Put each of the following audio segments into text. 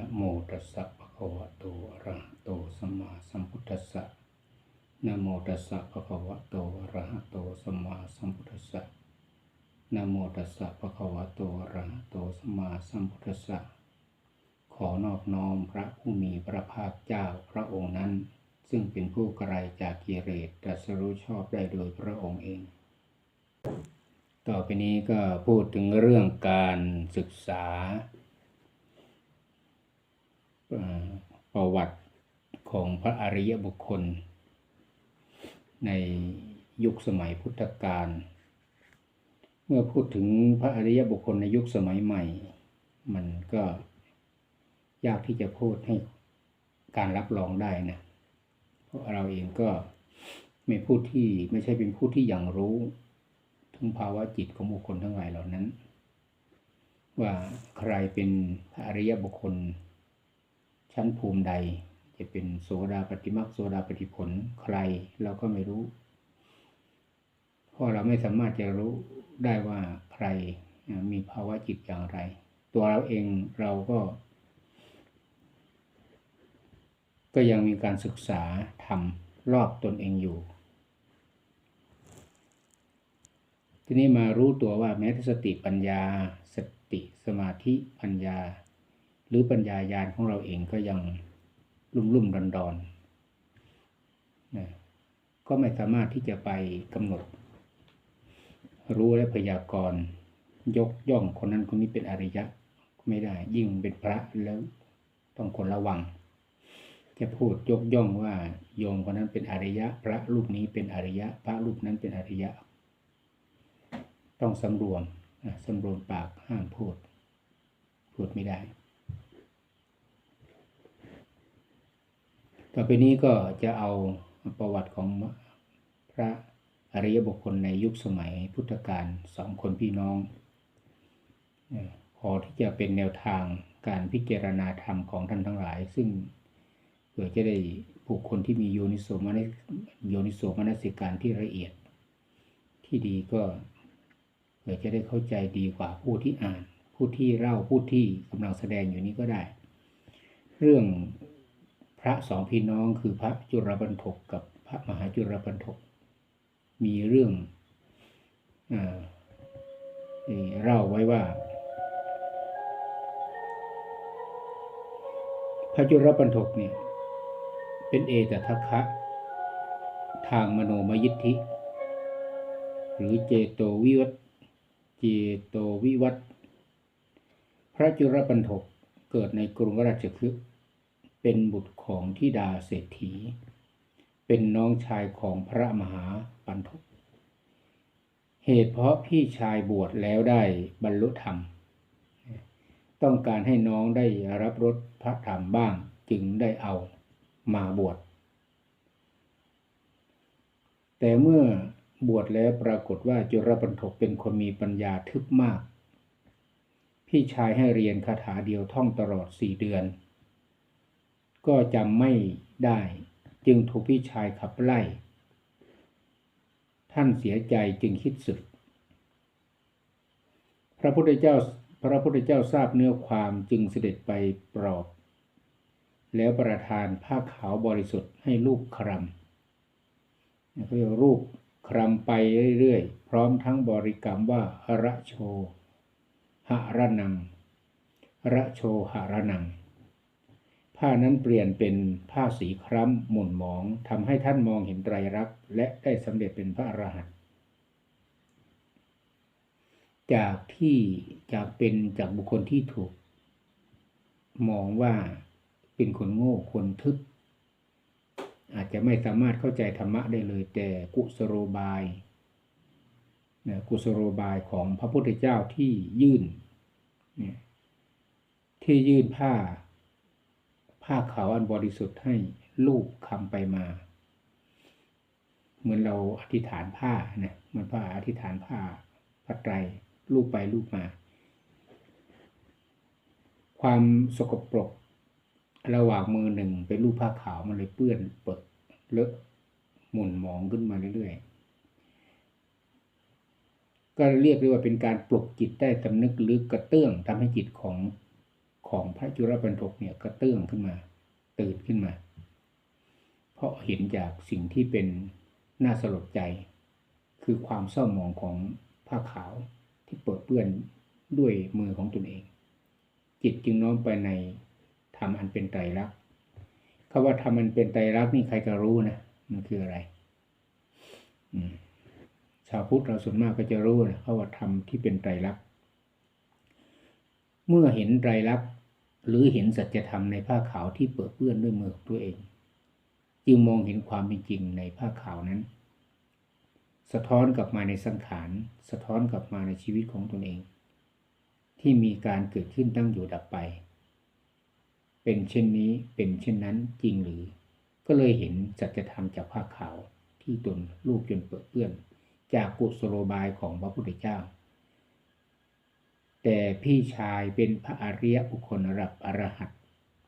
นะโมตัสสะภะคะวะโตอะระหะโตสัมมาสัมพุทธัสสะนะโมตัสสะภะคะวะโตอะระหะโตสัมมาสัมพุทธัสสะนะโมตัสสะภะคะวะโตอะระหะโตสัมมาสัมพุทธัสสะขอนอบน้อมพระผู้มีพระภาคเจ้าพระองค์นั้น ซึ่งเป็นผู้ไกลจากกิเลสตรัสรู้ชอบได้โดยพระองค์เอง ต่อไปนี้ก็พูดถึงเรื่องการศึกษา ประวัติของพระอริยบุคคล ในยุคสมัยพุทธกาลเมื่อพูดถึงพระอริยบุคคลในยุคสมัยใหม่ มันก็ยากที่จะพูดให้การรับรองได้นะ เพราะเราเองก็ไม่ผู้ที่ไม่ใช่เป็นผู้ที่อย่างรู้ถึงภาวะจิตของบุคคลทั้งหลายเหล่านั้น ว่าใครเป็นพระอริยบุคคล ชั้นภูมิใด จะเป็นโสดาปฏิมักโสดาปฏิผลใครเราก็ไม่รู้เพราะเราไม่สามารถจะรู้ได้ว่าใครมีภาวะจิตอย่างไร ตัวเราเองเราก็ ก็ยังมีการศึกษาทำรอบตนเองอยู่ ทีนี้มารู้ตัวว่าแม้แต่สติปัญญา สติสมาธิปัญญา หรือปัญญายาณของเราเองก็ยังลุ่มลุ่มดอนดอนนะก็ไม่สามารถที่จะไปกำหนด รู้และพยากรณ์ยกย่องคนนั้นคนนี้เป็นอริยะไม่ได้ ยิ่งเป็นพระแล้วต้องคนระวังจะพูดยกย่องว่าโยมคนนั้นเป็นอริยะ พระรูปนี้เป็นอริยะ พระรูปนั้นเป็นอริยะ ต้องสำรวมนะสำรวมปากห้ามพูด พูดไม่ได้ ต่อไปนี้ก็จะเอาประวัติของพระอริยบุคคลในยุคสมัยพุทธกาลสองคนพี่น้อง พอที่จะเป็นแนวทางการพิจารณาธรรมของท่านทั้งหลาย ซึ่งเพื่อจะได้บุคคลที่มีโยนิโสมนสโยนิโสมนสิการที่ละเอียด ที่ดีก็เพื่อจะได้เข้าใจดีกว่าผู้ที่อ่าน ผู้ที่เล่าผู้ที่กำลังแสดงอยู่นี้ก็ได้ เรื่อง พระสองพี่น้องคือพระจุลบรรทกกับพระมหาจุลบรรทก มีเรื่องอเอเล่าไว้ว่า พระจุลบรรทกเนี่ย เป็นเอตทัคคะทางมโนมยิทธิ หรือเจโตวิวัตเจโตวิวัตพระจุลบรรทกเกิดในกรุงราชคฤห์ เป็นบุตรของทิดาเศรษฐี เป็นน้องชายของพระมหาปันทุกเหตุเพราะพี่ชายบวชแล้วได้บรรลุธรรม ต้องการให้น้องได้รับรสพระธรรมบ้างจึงได้เอามาบวช แต่เมื่อบวชแล้วปรากฏว่าจุลปันทกเป็นคนมีปัญญาทึบมาก พี่ชายให้เรียนคาถาเดียวท่องตลอดสี่เดือน ก็จำไม่ได้ จึงถูกพี่ชายขับไล่ ท่านเสียใจจึงคิดสึก พระพุทธเจ้าพระพุทธเจ้าทราบเนื้อความจึงเสด็จไปปลอบ แล้วประทานผ้าขาวบริสุทธิ์ให้ลูกครำเรียกรูปครำไปเรื่อยๆ พร้อมทั้งบริกรรมว่าระโชหระนังระโชหระนัง ผ้านั้นเปลี่ยนเป็นผ้าสีคล้ำหม่นหมองทำให้ท่านมองเห็นไตรลักษณ์และได้สำเร็จเป็นพระอรหันต์จากที่จากเป็นจากบุคคลที่ถูก มองว่าเป็นคนโง่คนทึบอาจจะไม่สามารถเข้าใจธรรมะได้เลย แต่กุสโรบายนะกุสโรบายของพระพุทธเจ้าที่ยื่นที่ยื่นผ้า ผ้าขาวอันบริสุทธิ์ให้ลูกคำไปมา เหมือนเราอธิษฐานผ้านะเหมันผ้าอธิษฐานผ้าพระไตรลูกไปลูกมา ความสกปรกระหว่างมือหนึ่งเป็นรูปผ้าขาวมันเลยเปื้อนเปิดเลอะหม่นมองขึ้นมาเรื่อยๆ ก็เรียกได้ว่าเป็นการปลุกจิตได้สำนึกลึกกระเตื้องทำให้จิตของ ของพระจุลปันทกเนี่ยกระเตื้องขึ้นมา ตื่นขึ้นมา เพราะเห็นจากสิ่งที่เป็นน่าสลดใจ คือความเศร้าหมองของผ้าขาวที่เปิดเปื้อนด้วยมือของตนเอง จิตจึงน้อมไปในธรรมอันเป็นไตรลักษณ์คำว่าธรรมอันเป็นไตรลักษณ์นี่ใครก็รู้นะมันคืออะไรชาวพุทธเราส่วนมากก็จะรู้นะคำว่าธรรมที่เป็นไตรลักษณ์ เมื่อเห็นไตรลักษณ์หรือเห็นสัจธรรมในผ้าขาวที่เปิดเปื้อนด้วยมือของตัวเอง จึงมองเห็นความเป็นจริงในผ้าขาวนั้น สะท้อนกลับมาในสังขาร สะท้อนกลับมาในชีวิตของตนเอง ที่มีการเกิดขึ้นตั้งอยู่ดับไป เป็นเช่นนี้เป็นเช่นนั้นจริงหรือ ก็เลยเห็นสัจธรรมจากผ้าขาวที่ตนลูกจนเปื้อนเปื้อน จากกุศโลบายของพระพุทธเจ้า แต่พี่ชายเป็นพระอริยบุคคลระดับอรหัต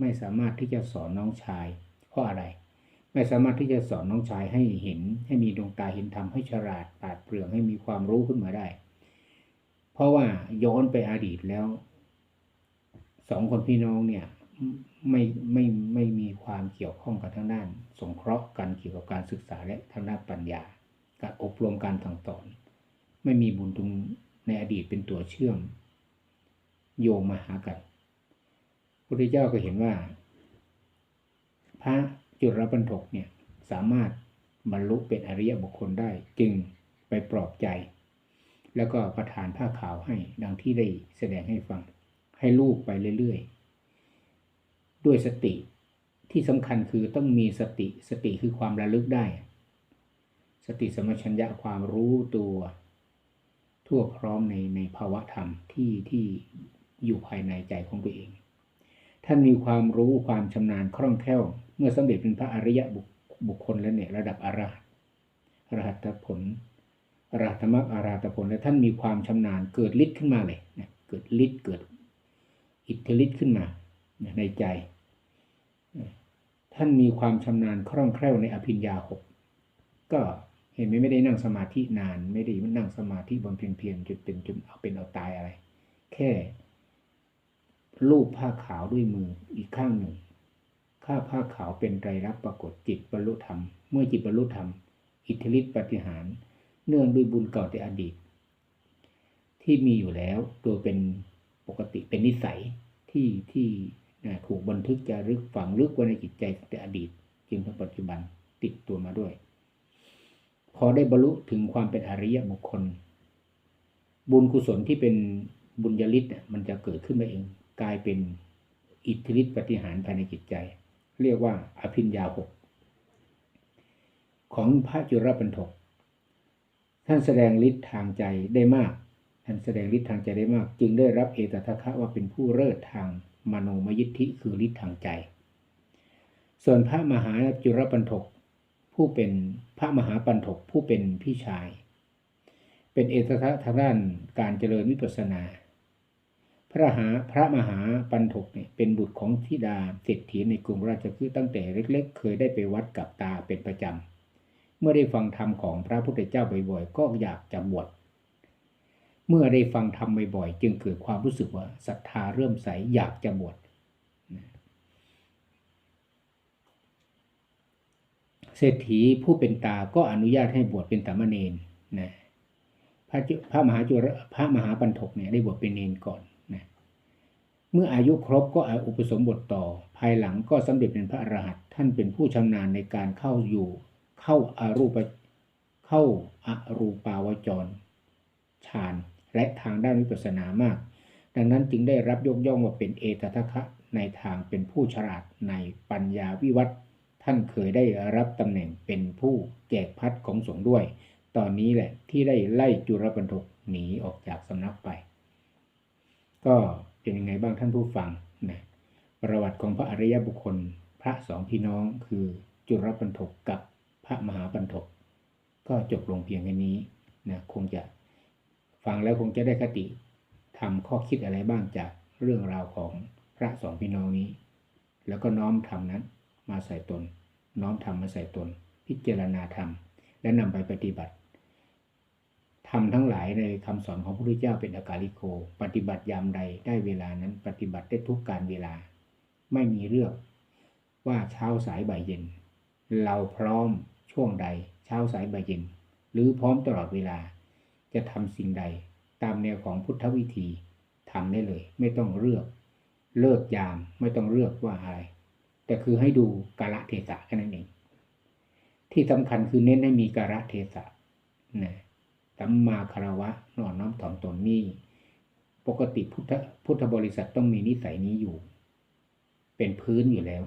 ไม่สามารถที่จะสอนน้องชาย เพราะอะไร ไม่สามารถที่จะสอนน้องชายให้เห็น ให้มีดวงตาเห็นธรรมให้ฉลาดปราดเปรื่องให้มีความรู้ขึ้นมาได้ เพราะว่าย้อนไปอดีตแล้วสองคนพี่น้องเนี่ยไม่ไม่ไม่มีความเกี่ยวข้องกันทางด้าน สงเคราะห์กันเกี่ยวกับการศึกษาและทางด้านปัญญา การอบรมการสั่งสอน ไม่มีบุญตรงในอดีตเป็นตัวเชื่อม โยงมาหากันพระพุทธเจ้าก็เห็นว่า พระจุลปันถกเนี่ยสามารถบรรลุเป็นอริยบุคคลได้จึงไปปลอบใจ แล้วก็ประทานผ้าขาวให้ดังที่ได้แสดงให้ฟัง ให้ลูกไปเรื่อยๆ ด้วยสติที่สำคัญคือต้องมีสติสติคือความระลึกได้ สติสมชัญญะความรู้ตัว ทั่วพร้อมในในภาวะธรรมที่ที่ อยู่ภายในใจของตัวเอง ท่านมีความรู้ความชำนาญคล่องแคล่ว เมื่อสำเร็จเป็นพระอริยบุคบุคคลแล้วเนี่ยระดับอรหัตอรหัตผลอรหัตมรรคอรหัตผลแล้วท่านมีความชำนาญเกิดฤทธิ์ขึ้นมาเลยนะเกิดฤทธิ์เกิดอิทธิฤทธิ์ขึ้นมาในใจ ท่านมีความชำนาญคล่องแคล่วในอภิญญาหกก็เห็นไหมไม่ได้นั่งสมาธินาน ไม่ได้นั่งสมาธิบนเพียงเพียงจนเป็นจนเอาเป็นเอาตายอะไร แค่ ลูบผ้าขาวด้วยมืออีกข้างหนึ่งข้าผ้าขาวเป็นไตรลักษณ์ปรากฏจิตบรรลุธรรม เมื่อจิตบรรลุธรรม อิทธิฤทธิปฏิหาร เนื่องด้วยบุญเก่าแต่อดีต ที่มีอยู่แล้วตัวเป็นปกติเป็นนิสัยที่ที่ถูกบันทึกจารึกฝังลึกไว้ในจิตใจแต่อดีต จึงถึงปัจจุบันติดตัวมาด้วย พอได้บรรลุถึงความเป็นอริยบุคคล บุญกุศลที่เป็นบุญญาลิศเนี่ยมันจะเกิดขึ้นมาเอง กลายเป็นอิทธิฤทธิปฏิหารภายในจิตใจ เรียกว่าอภิญญาหกของพระจุลปันถกท่านแสดงฤทธิ์ทางใจได้มาก ท่านแสดงฤทธิ์ทางใจได้มาก จึงได้รับเอตทัคคะว่าเป็นผู้เลิศทางมโนมยิทธิคือฤทธิ์ทางใจ ส่วนพระมหาจุลปันถกผู้เป็นพระมหาปันถกผู้เป็นพี่ชาย เป็นเอตทัคทางด้านการเจริญวิปัสสนา พระหาพระมหาปันถกเนี่ยเป็นบุตรของธิดาเศรษฐีในกรุงราชคฤห์ตั้งแต่เล็ก ๆ เคยได้ไปวัดกับตาเป็นประจำ เมื่อได้ฟังธรรมของพระพุทธเจ้าบ่อยๆก็อยากจะบวชเมื่อได้ฟังธรรมบ่อยๆจึงเกิดความรู้สึกว่าศรัทธาเริ่มใสอยากจะบวชเศรษฐีผู้เป็นตาก็อนุญาตให้บวชเป็นสามเณรนะพระพระมหาจุรพระมหาปันถกเนี่ยได้บวชเป็นเนนก่อน เมื่ออายุครบก็อุปสมบทต่อ ภายหลังก็สำเร็จเป็นพระอรหันต์ท่านเป็นผู้ชำนาญในการเข้าอยู่ เข้าอารูปเข้าอารูปาวจรฌานและทางด้านวิปัสสนามาก ดังนั้นจึงได้รับยกย่องว่าเป็นเอตทัคคะในทางเป็นผู้ฉลาดในปัญญาวิวัฒน์ท่านเคยได้รับตำแหน่งเป็นผู้แจกพัดของสงฆ์ด้วย ตอนนี้แหละที่ได้ไล่จุลปันถกหนีออกจากสำนักไป ก็ เป็นยังไงบ้างท่านผู้ฟังนะประวัติของพระอริยบุคคล พระสองพี่น้องคือจุลปันถกกับพระมหาปันถก ก็จบลงเพียงแค่นี้นะคงจะฟังแล้วคงจะได้คติทำข้อคิดอะไรบ้างจากเรื่องราวของพระสองพี่น้องนี้ แล้วก็น้อมทำนั้นมาใส่ตน น้อมทำมาใส่ตน พิจารณาธรรม และนำไปปฏิบัติ ทำทั้งหลายในคำสอนของพระพุทธเจ้าเป็นอากาลิโก ปฏิบัติยามใดได้เวลานั้น ปฏิบัติได้ทุกการเวลา ไม่มีเลือกว่าเช้าสายบ่ายเย็น เราพร้อมช่วงใด เช้าสายบ่ายเย็น หรือพร้อมตลอดเวลา จะทำสิ่งใด ตามแนวของพุทธวิธีทำได้เลย ไม่ต้องเลือก เลิกยามไม่ต้องเลือกว่าอะไรแต่คือให้ดูกาลเทศะแค่นั้นเองที่สำคัญคือเน้นให้มีกาลเทศะนะ สัมมาคารวะนอนน้อมถ่อมตนนี่ปกติพุทธพุทธบริษัทต้องมีนิสัยนี้อยู่ เป็นพื้นอยู่แล้ว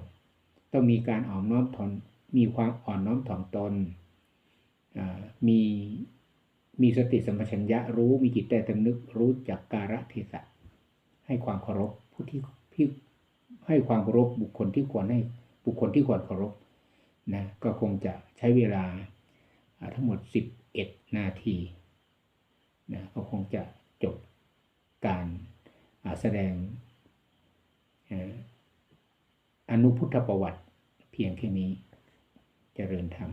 ต้องมีการอ่อนน้อมถ่อมมีความอ่อนน้อมถ่อมตนมีมีสติสัมปชัญญะรู้มีจิตใต้สำนึกรู้จักการะเทศะให้ความเคารพผู้ที่ที่ให้ความเคารพบุคคลที่ควรให้บุคคลที่ควรเคารพนะก็คงจะใช้เวลาอ่าทั้งหมด 11 นาที นะก็คงจะจบการแสดงเอ่ออนุพุทธประวัติเพียงแค่นี้เจริญธรรม